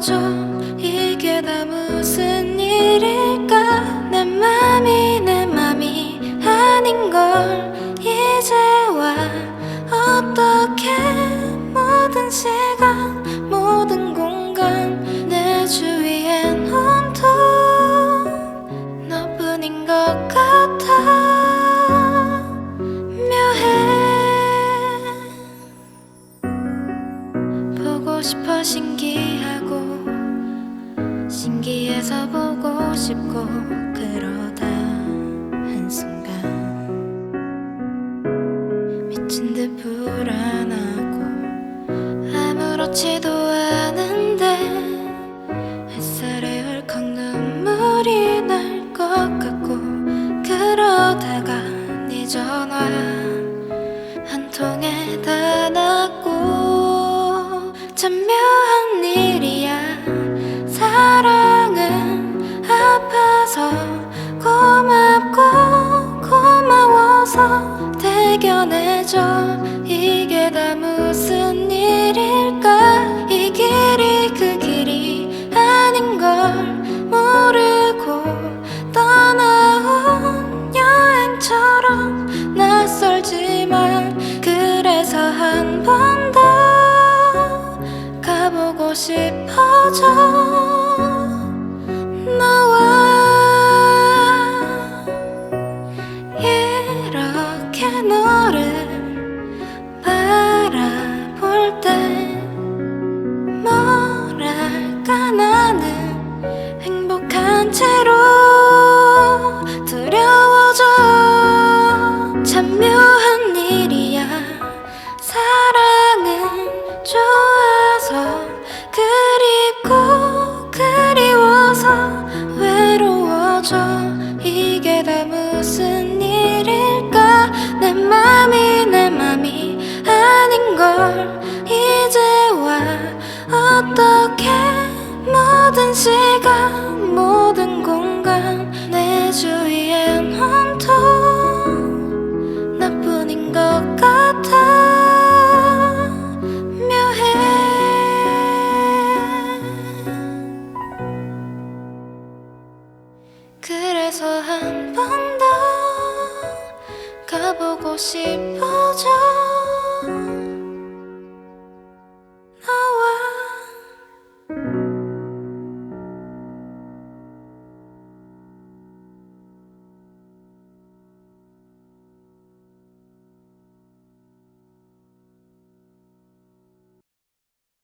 외로워져 이게 다 무슨 일일까? 내 맘이 내 맘이 아닌 걸 이제와 어떻게 모든 시간 모든 공간 내 주위엔 온통 너뿐인 것 같아. 묘해. 보고 싶어 신기하고 신기해서 보고 싶고 그러다 한순간 미친 듯 불안하고 아무렇지도 않은데 햇살에 덜컥 눈물이 날 것 같고 그러다가 네 전화 한 통에 닫았고 참묘 고마워서 대견해져. 이게 다 무슨 일일까? 이 길이 그 길이 아닌 걸 모르고 떠나온 여행처럼 낯설지만 그래서 한 번 더 가보고 싶어져 채로 걸 이제와 어떻게 모든 시간 모든 공간 내 주위엔 온통 나뿐인 것 같아. 묘해. 그래서 한 번 더 가보고 싶어져